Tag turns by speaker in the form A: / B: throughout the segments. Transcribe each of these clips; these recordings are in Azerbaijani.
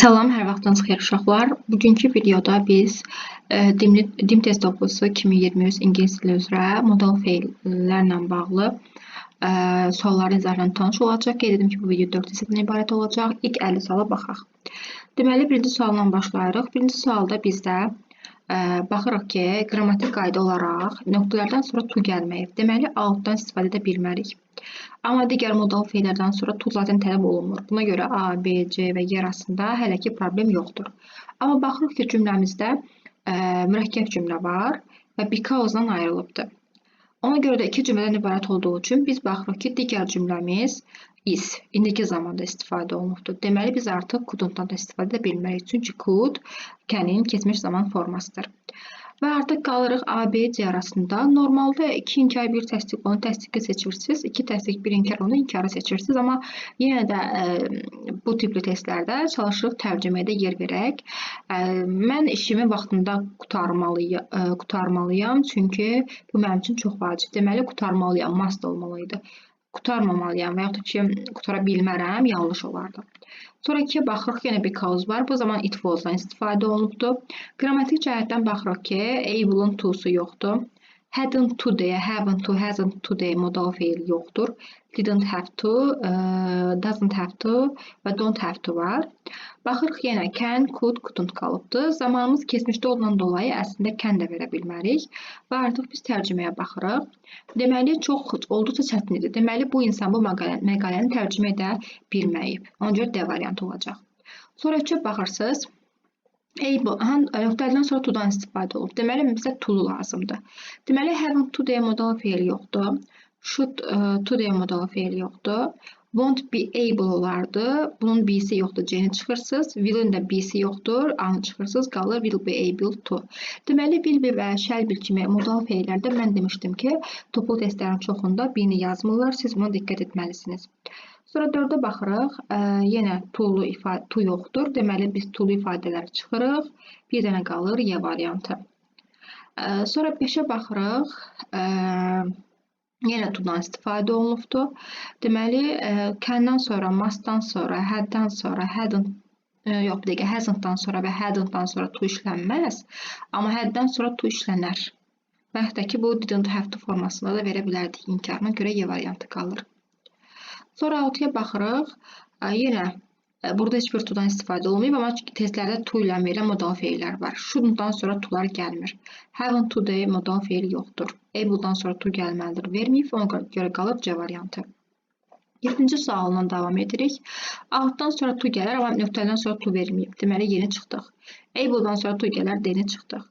A: Salam, hər vaxtınız xeyir uşaqlar. Bugünkü videoda biz e, Dimli, Dim test toplusu 2023 ingilis dili üzrə modal feillərlə bağlı e, sualların izahlarına tanış olacaq. Qeyd edim ki, bu video 4 hissədən ibarət olacaq. İlk 50 suala baxaq. Deməli, birinci sualla başlayırıq. Birinci sualda bizdə baxırıq ki, qrammatik qayda olaraq nöqtələrdən sonra tu gəlməyib. Deməli, outdan istifadə edə bilmərik. Amma digər modal feillərdən sonra to zaten tələb olunmur. Buna görə A, B, C və Y arasında hələ ki problem yoxdur. Amma baxırıq ki, cümləmizdə ə, e, mürəkkəb cümlə var və because-dan ayrılıbdır. Ona görə də iki cümlədən ibarət olduğu üçün biz baxırıq ki, digər cümləmiz is, indiki zamanda istifadə olunubdur. Deməli, biz artıq couldn't-dan da istifadə edə bilmərik. Çünki could can-in keçmiş zaman formasıdır. Və artıq qalırıq A, B, C arasında. Normalda 2 inkar, 1 təsdiq, onu təsdiqi seçirsiniz. 2 təsdiq, 1 inkar, onu inkarı seçirsiniz. Amma yenə də ə, bu tipli testlərdə çalışırıq tərcümədə yer verək. Ə, mən işimi vaxtında qutarmalıyam, ə, qutarmalıyam, çünki bu mənim üçün çox vacib. Deməli, qutarmalıyam, must olmalıydı. Qutarmamalıyam və yaxud ki, qutara bilmərəm, yanlış olardı. Sonra 2-yə baxırıq, yenə because var. Bu zaman it was-dan istifadə olunubdur. Qrammatik cəhətdən baxırıq ki, able-ın to-su yoxdur. Hadn't to deyə, haven't to, hasn't to deyə modal feil yoxdur. Didn't have to, uh, doesn't have to və don't have to var. Baxırıq yenə can, could, couldn't qalıbdı. Zamanımız keçmişdə olan dolayı əslində can da verə bilmərik və artıq biz tərcüməyə baxırıq. Deməli, çox olduqca çətin idi. Deməli, bu insan bu məqaləni, məqaləni tərcümə edə bilməyib. Ona D variantı olacaq. Sonra üçə baxırsınız. Able, nöqtədən sonra to-dan istifadə olub. Deməli, bizə to lazımdır. Deməli, haven't to deyə modal feil yoxdur. Should uh, to deyə modal feil yoxdur won't be able olardı. Bunun B'si yoxdur, C-ni çıxırsınız. Will-in də B'si yoxdur, A-nı çıxırsınız, qalır will be able to. Deməli, will be və shall be kimi modal feillərdə mən demişdim ki, toplu testlərin çoxunda B-ni yazmırlar, siz buna diqqət etməlisiniz. Sonra 4-ə baxırıq. Ə, yenə to-lu ifadə to yoxdur. Deməli biz to-lu ifadələri çıxırıq. Bir dənə qalır Y variantı. Ə, sonra 5-ə baxırıq. Ə, Yenə to-dan istifadə olunubdur. Deməli, can-dan sonra, must-dan sonra, had-dan sonra, hadn't e, yox, bir dəqiqə, hasn't-dan sonra və hadn't-dan sonra to işlənməz. Amma had-dan sonra to işlənər. Və hətta ki, bu didn't have to formasında da verə bilərdik inkarına görə Y variantı qalır. Sonra 6-ya baxırıq. Yenə Burada heç bir to-dan istifadə olmayıb, amma testlərdə to ilə verilən modal feillər var. Shouldn't-dan sonra to-lar gəlmir. Haven't to deyə modal feil yoxdur. Able-dan sonra to gəlməlidir, verməyib, ona görə qalır C variantı. 7-ci sualla davam edirik. Altdan sonra to gələr, amma nöqtədən sonra to verməyib. Deməli, yeni çıxdıq. Able-dan sonra to gələr, D-ni çıxdıq.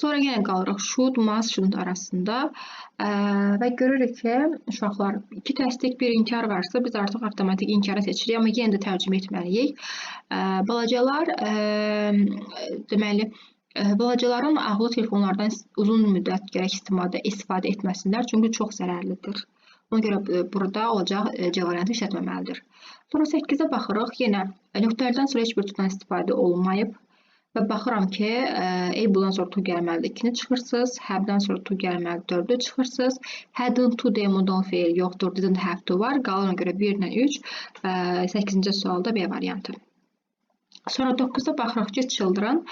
A: Sonra yenə qalırıq should, must, shouldn't arasında ə, və görürük ki, uşaqlar iki təsdiq, bir inkar varsa biz artıq avtomatik inkara seçirik, amma yenə də tərcümə etməliyik. Ə, balacalar ə, deməli balacaların ağlı telefonlardan uzun müddət gərək istifadə istifadə etməsinlər, çünki çox zərərlidir. Ona görə burada olacaq C variantı işlətməməlidir. Sonra 8-ə baxırıq. Yenə nöqtələrdən sonra heç bir tutan istifadə olunmayıb. Və baxıram ki, able-dan sonra to gəlməlidir. 2-ni çıxırsınız. Have-dən sonra to gəlməlidir. 4-ü çıxırsınız. Hadn't to deyə modal feil yoxdur. Didn't have to var. Qalır ona görə 1 ilə 3. 8-ci sualda B variantı. Sonra 9-da baxırıq ki, children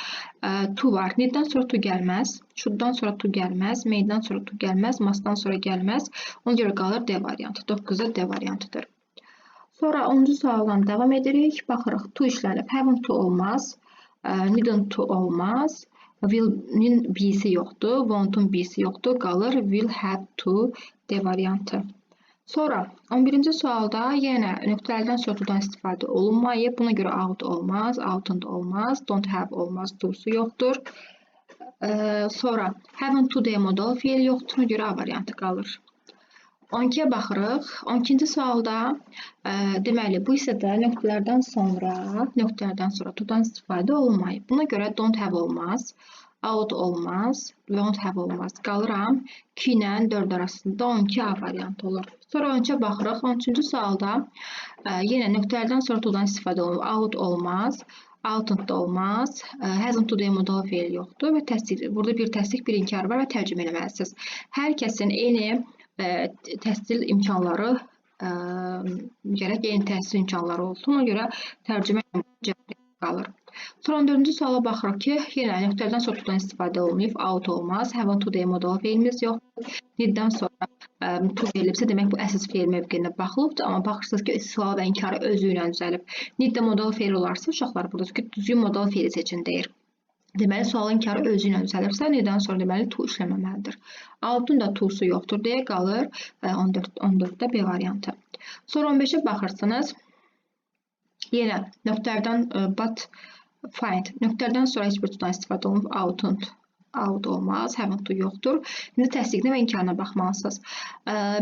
A: to var. Need-dən sonra to gəlməz. Should-dan sonra to gəlməz. Made-dan sonra to gəlməz. Must-dan sonra gəlməz. Ona görə qalır D variantı. 9-da D variantıdır. Sonra 10-cu sualdan davam edirik. Baxırıq to işlənib. Haven't to olmaz needn't to olmaz. Will-nin B'si yoxdur, want-un B'si yoxdur, qalır will have to D variantı. Sonra 11-ci sualda yenə nöqtələrdən to-dan istifadə olunmayıb. Buna görə out olmaz, out'un olmaz, don't have olmaz, to-su yoxdur. Sonra haven't to deyə modal feil yoxdur, buna görə A variantı qalır. 12-yə baxırıq. 12-ci sualda ə, deməli bu hissədə nöqtələrdən sonra, nöqtələrdən sonra to-dan istifadə olunmayıb. Buna görə don't have olmaz, out olmaz, won't have olmaz. Qalıram 2 ilə 4 arasında 12 A variantı olur. Sonra 13-ə baxırıq. 13-cü sualda ə, yenə nöqtələrdən sonra to-dan istifadə olunub. Out olmaz, out'un da olmaz. Hasn't to deyə modal feil yoxdur və təsdiq. Burada bir təsdiq, bir inkar var və tərcümə etməlisiniz. Hər kəsin eyni təhsil imkanları gərək eyni təhsil imkanları olsun. Ona görə tərcümə qalır. Sonra 14-cü suala baxırıq ki, yenə nöqtədən sonra tutan istifadə olunmayıb, out olmaz. Have to day modal feilimiz yoxdur. Need-dən sonra to verilibsə, demək bu əsas feil mövqeyinə baxılıbdır. Amma baxırsınız ki, sual və inkarı özü ilə düzəlib. Need-də modal feil olarsa, uşaqlar burada düzgün modal feili seçin deyir. Deməli, sualın karı özü ilə düzəlirsə, nedən sonra deməli to işləməməlidir. Altın da to-su yoxdur deyə qalır və 14 14-də B variantı. Sonra 15-ə baxırsınız. Yenə nöqtələrdən e, but find nöqtələrdən sonra heç bir tutan istifadə olunub outund out olmaz, haven't to yoxdur. İndi təsdiqinə və inkarına baxmalısınız.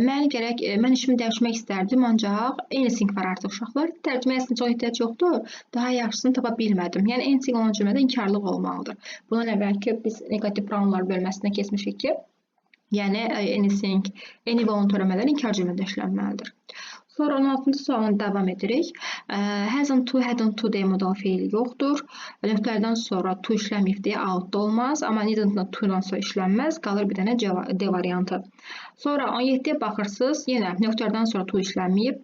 A: Mən gərək mən işimi dəyişmək istərdim, ancaq sinif var artıq uşaqlar. Tərcüməyə çox ehtiyac yoxdur. Daha yaxşısını tapa bilmədim. Yəni sinif olan cümlədə inkarlıq olmalıdır. Bundan əvvəlki biz negativ pronounlar bölməsinə keçmişik ki, yəni anything, any voluntary əməllər inkar cümlədə işlənməlidir. Sonra 16-cı sualına davam edirik. Hasn't to, hadn't to deyə modal feili yoxdur. Nöqtələrdən sonra to işləməyib deyə out olmaz. Amma didn't to-dan sonra işlənməz. Qalır bir dənə D variantı. Sonra 17-yə baxırsınız. Yenə nöqtələrdən sonra to işlənməyib.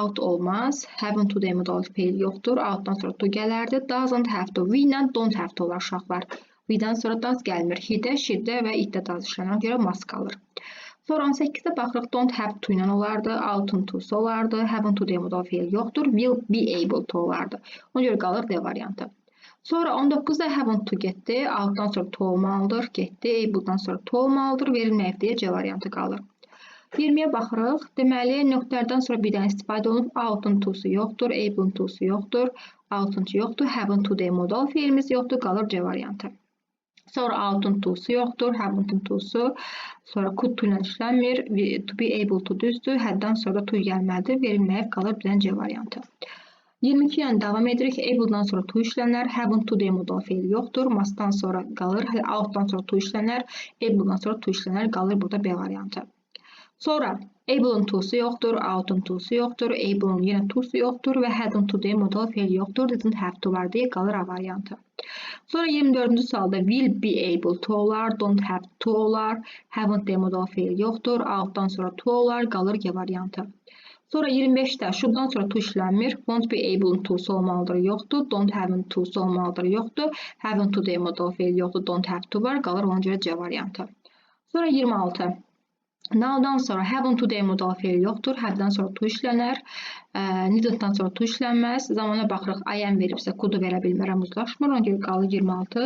A: Out olmaz. Haven't to deyə modal feili yoxdur. Outdan sonra to gələrdi. Doesn't have to. We ilə don't have to olar uşaqlar. We-dən sonra does gəlmir. He-də, she-də və it-də does işlənir. Ona görə must qalır. Sonra 18-də baxırıq don't have to ilə olardı, oughtn't to olardı, haven't to deyə modal feil yoxdur, will be able to olardı. Ona görə qalır D variantı. Sonra 19-da haven't to getdi, outdan sonra to olmalıdır, getdi, able'dan sonra to olmalıdır, verilməyib deyə C variantı qalır. 20-yə baxırıq. Deməli, nöqtələrdən sonra birdən istifadə olunub, out'un to'su yoxdur, able'ın to'su yoxdur, out'un yoxdur, haven't to deyə modal feilimiz yoxdur, qalır C variantı. Sonra out'un to'su yoxdur, haven't to'su. Sonra could to ilə işlənmir. To be able to düzdür. Haddən sonra to gəlməlidir. Verilməyib qalır bir dənə C variantı. 22 yəni davam edirik. Able-dan sonra to işlənər. Haven't to deyə modal feil yoxdur. Must-dan sonra qalır. Out-dan sonra to işlənər. Able-dan sonra to işlənər. Qalır burada B variantı. Sonra able-ın to'su yoxdur, out-ın to'su yoxdur, able-ın yenə to'su yoxdur və had-ın to deyə modal feil yoxdur. Didn't have to var deyə qalır A variantı. Sonra 24-cü sualda will be able to olar, don't have to olar, haven't deyə modal feil yoxdur, outdan sonra to olar, qalır G variantı. Sonra 25-də shoulddan sonra to işlənmir, won't be able to olmalıdır, yoxdur, don't have to olmalıdır, yoxdur, haven't to deyə modal feil yoxdur, don't have to var, qalır ona görə C variantı. Sonra 26. Now'dan sonra haven't to deyə modal feil yoxdur. Have-dən sonra to işlənər. Needn't-dan sonra to işlənməz. Zamana baxırıq, I am veribsə, could-u verə bilmərəm, uzlaşmır. Ona görə qalır 26.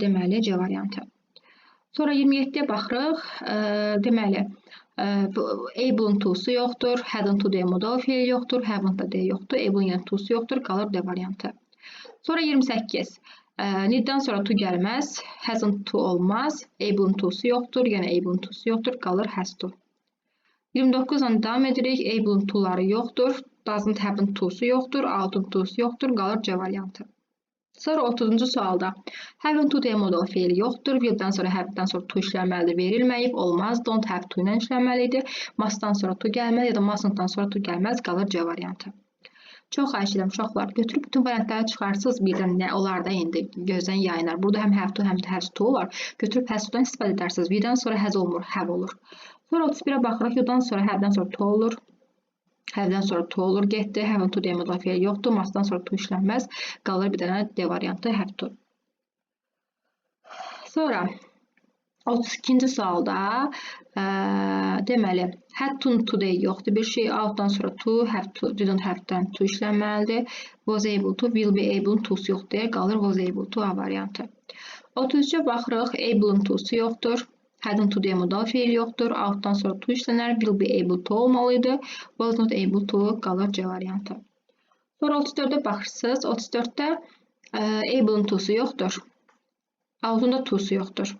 A: Deməli, C variantı. Sonra 27-yə baxırıq. Deməli, able-ın to-su yoxdur. Hadn't to deyə modal feil yoxdur. Haven't da deyə yoxdur. Able-ın yəni to-su yoxdur. Qalır D variantı. Sonra 28. Need-dən sonra to gəlməz, hasn't to olmaz, able-ın to'su yoxdur, yəni able-ın to'su yoxdur, qalır has to. 29-la davam edirik, able-ın to'ları yoxdur, doesn't have-ın to'su yoxdur, out-ın to'su yoxdur, qalır C variantı. Sonra 30-cu sualda have to deyə modal feili yoxdur, will-dən sonra have-dən sonra to işlənməlidir, verilməyib, olmaz, don't have to ilə işlənməlidir, must-dan sonra to gəlməli ya da mustn't-dan sonra to gəlməz, qalır C variantı. Çox xahiş edirəm uşaqlar, götürüb bütün variantları çıxarsınız birdən nə olar da indi gözdən yayınar. Burada həm to, həm to olar. Götürüb has to-dan istifadə edərsiniz. V-dən sonra has olmur, have olur. Sonra 31-ə baxırıq. U-dan sonra have-dən sonra to olur. Have-dən sonra to olur, getdi. Have to deyə müdafiə yoxdur. Must-dan sonra to işlənməz. Qalır bir dənə D variantı have to. Sonra 32-ci sualda ə, deməli had to today yoxdur. Bir şey outdan sonra to, have to, didn't have-dan to işlənməlidir. Was able to, will be able to yoxdur deyə qalır was able to A variantı. 33-ə baxırıq. Able-ın to-su yoxdur. Hadn't to deyə modal feil yoxdur. Outdan sonra to işlənər. Will be able to olmalıydı. Was not able to qalır C variantı. Sonra 34-ə baxırsınız. 34-də able-ın to-su yoxdur. Outunda to-su yoxdur.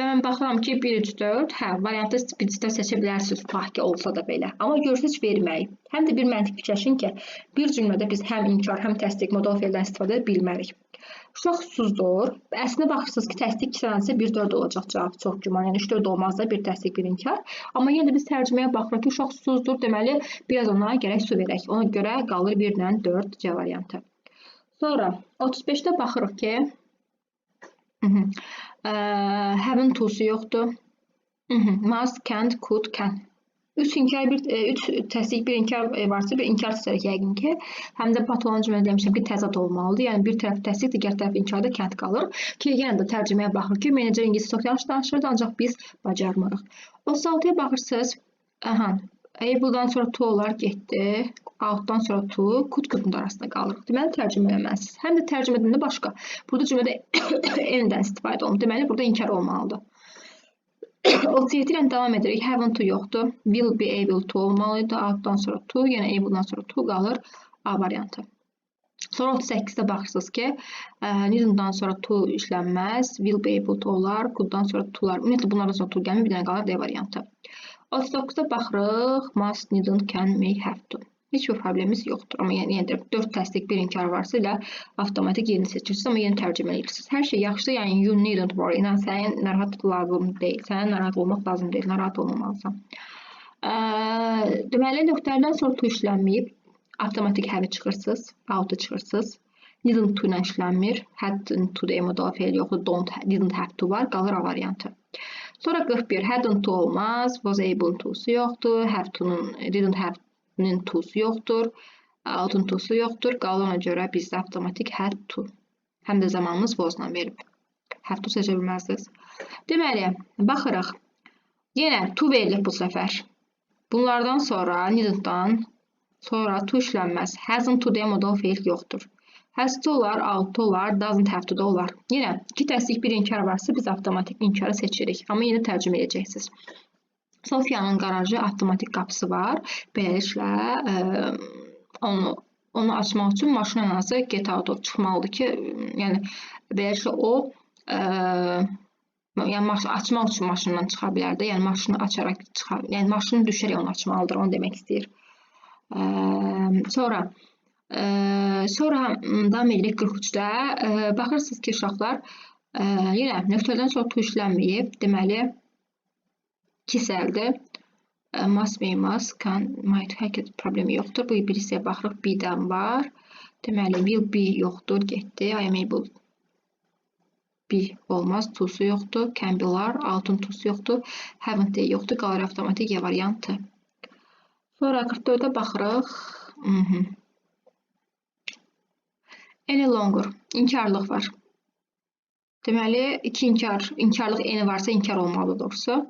A: Və mən baxıram ki, 1, 3, 4, hə, variantı bircə seçə bilərsiniz, tutaq ki, olsa da belə. Amma görürsünüz verməyib. Həm də bir məntiq fikirləşin ki, bir cümlədə biz həm inkar, həm təsdiq modal feildən istifadə edə bilmərik. Uşaq susuzdur. Əslində baxırsınız ki, təsdiq 2 dənəsə 1 4 olacaq cavab çox güman. Yəni 3 4 olmaz da bir təsdiq, bir inkar. Amma yenə də biz tərcüməyə baxırıq ki, uşaq susuzdur. Deməli, biraz ona gərək su verək. Ona görə qalır 1 ilə 4 C variantı. Sonra 35-də baxırıq ki, Have-ın to'su yoxdur. Must, can't, could, can. Üç inkar, bir, e, üç təsdiq, bir inkar e, varsa bir inkar seçərək yəqin ki, həm də patolon cümlə demişəm ki, təzad olmalıdır. Yəni bir tərəf təsdiq, digər tərəf inkarda kənd qalır ki, yenə də tərcüməyə baxır ki, menecer ingilis çox yaxşı danışırdı, ancaq biz bacarmırıq. 36-ya baxırsınız, aha, able-dan sonra to olar getdi, out-dan sonra to, could couldn't arasında qalırıq. Deməli tərcümə eləməlisiniz. Həm də tərcümə də başqa. Burada cümlədə n-dən istifadə olunur. Deməli burada inkar olmalıdır. 37 ilə davam edirik. Haven't to yoxdur. Will be able to olmalıydı. Outdan sonra to, yəni able'dan sonra to qalır A variantı. Sonra 38-də baxırsınız ki, needn't-dan sonra to işlənməz, will be able to olar, could-dan sonra to'lar. Ümumiyyətlə bunlardan sonra to gəlmir, bir dənə qalır D variantı. 39-da baxırıq, must, needn't, can, may, have to. Heç bir problemimiz yoxdur. Amma yəni də 4 təsdiq, bir inkar varsa ilə avtomatik yerini seçirsiniz, amma yeni tərcümə edirsiniz. Hər şey yaxşıdır, yəni you needn't worry. Yəni sənin narahat lazım deyil, sənin narahat olmaq lazım deyil, narahat olmamalısan. Ə, deməli nöqtələrdən sonra to işlənməyib, avtomatik have çıxırsınız, out çıxırsınız. Didn't to ilə işlənmir. Hadn't to deyə modal fe'l yoxdur. Don't, didn't have to var. Qalır A variantı. Sonra 41. Hadn't olmaz. Was able to'su yoxdur. Have to'nun didn't have nin tusu yoxdur. Out'un tusu yoxdur. Qalır ona görə bizdə avtomatik had to. Həm də zamanımız was-la verib. Have to seçə bilməzsiniz. Deməli, baxırıq. Yenə to verilir bu səfər. Bunlardan sonra needn't-dan sonra to işlənməz. Hasn't to deyə modal feil yoxdur. Has to olar, out to olar, doesn't have to da olar. Yenə iki təsdiq bir inkar varsa biz avtomatik inkarı seçirik. Amma yenə tərcümə edəcəksiniz. Sofiyanın qarajı avtomatik qapısı var. Beləliklə ə, onu onu açmaq üçün maşın ən azı get out of çıxmalıdır ki, yəni beləliklə o ə, yəni maşın açmaq üçün maşından çıxa bilər də. Yəni maşını açaraq çıxa, yəni maşını düşərək onu açmalıdır, onu demək istəyir. Ə, sonra sonra davam edirik 43-də. Ə, baxırsınız ki, uşaqlar ə, yenə nöqtədən sonra tuşlənməyib. Deməli, kisəldir. Be must, can, might, kəs problemi yoxdur. Bu bir hissəyə baxırıq, B-dən var. Deməli, will be yoxdur, getdi. I am able be olmaz, to-su yoxdur. Can be-lar, altın to-su yoxdur. Haven't de yoxdur, qalır avtomatik ya variantı. Sonra 44-ə baxırıq. Hı -hı. Any longer, inkarlıq var. Deməli, iki inkar, inkarlıq eni varsa inkar olmalıdır doğrusu.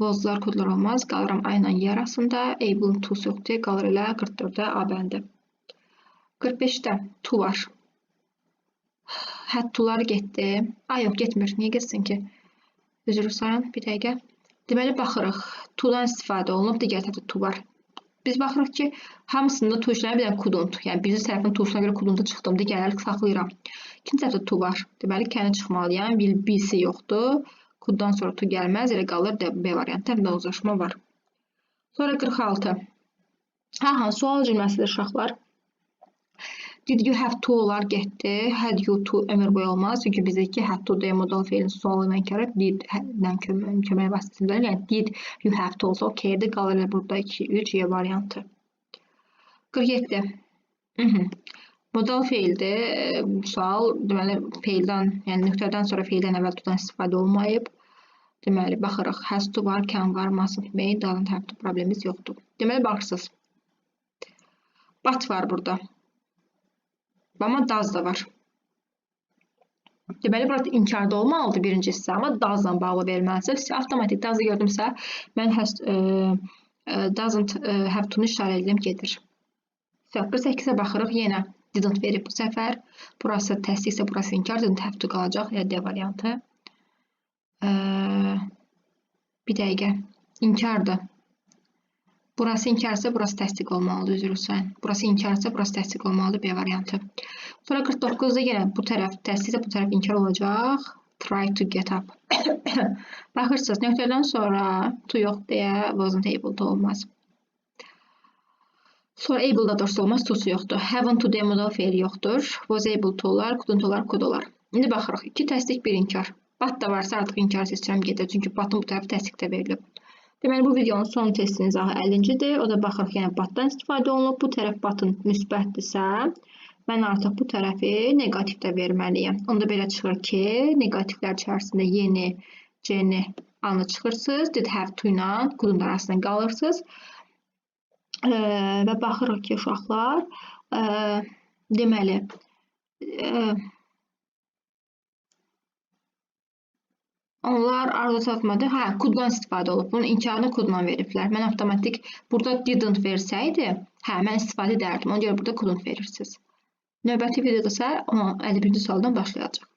A: Vozlar kodlar olmaz. Qalıram A ilə Y arasında. Able to yoxdur. Qalır elə 44-də A bəndi. 45-də to var. Had to'lar getdi. A yox, getmir. Niyə getsin ki? Üzr sayın, bir dəqiqə. Deməli baxırıq. To-dan istifadə olunub, digər tərəfdə to var. Biz baxırıq ki, hamısında işlənir, bir dənə couldn't. Yəni birinci tərəfin to-suna görə couldn't çıxdım, digərləri saxlayıram. İkinci tərəfdə to var. Deməli, kəni çıxmalıyam. Will be-si yoxdur. Could-dan sonra to gəlməz, elə qalır B variantı. Həm də uzlaşma var. Sonra 46. Hə, ha, sual cümləsidir uşaqlar. Did you have to olar getdi. Had you to ömür boyu olmaz. Çünki bizdəki had to deyə modal feilin sualı mənkarı did-dən kömək, kömək vasitəsində. Yəni did you have to olsa okeydir. Qalır burada 2, 3 Y variantı. 47. Hı -hı. Modal feildir. Sual deməli feildən, yəni nöqtədən sonra feildən əvvəl tutan istifadə olmayıb. Deməli baxırıq. Has to var, can var, mustn't, may, doesn't have to problemimiz yoxdur. Deməli baxırsınız. But var burada. Amma does da var. Deməli burada inkarda olmalıdır birinci hissə, amma does-la bağlı verməlisiniz. Avtomatik does-ı gördümsə, mən has e, e, doesn't e, have to-nu işarə edirəm gedir. 48-ə baxırıq yenə didn't verib bu səfər. Burası təsdiqsə, burası inkar. Didn't have to qalacaq. Yəni D variantı. Ee, bir dəqiqə. İnkardır. Burası inkarsa, burası təsdiq olmalıdır, üzr istəyirəm. Burası inkarsa, burası təsdiq olmalıdır, B variantı. Sonra 49-da yenə bu tərəf təsdiqsə, bu tərəf inkar olacaq. Try to get up. Baxırsınız, nöqtədən sonra to yox deyə wasn't able to olmaz. Sonra able-da doğrusu olmaz, to-su yoxdur. Haven't to demoda feil yoxdur. Was able to olar, couldn't olar, could olar. İndi baxırıq. 2 təsdiq, 1 inkar. Bat da varsa artıq inkar seçirəm gedir. Çünki batın bu tərəfi təsdiqdə verilib. Deməli, bu videonun son testinin izahı 50-cidir. O da baxırıq, yəni batdan istifadə olunub. Bu tərəf batın müsbətdirsə, mən artıq bu tərəfi negativdə verməliyəm. Onda belə çıxır ki, negativlər içərisində yeni C-ni anı çıxırsınız. Did have to ilə couldn't arasında qalırsınız. E, və baxırıq ki, uşaqlar e, deməli e, Onlar arzu çatmadı. Hə, could-dan istifadə olub. Bunun inkarını could-dan veriblər. Mən avtomatik burada didn't versəydi, hə, mən istifadə edərdim. Ona görə burada couldn't verirsiniz. Növbəti videoda isə 51-ci sualdan başlayacaq.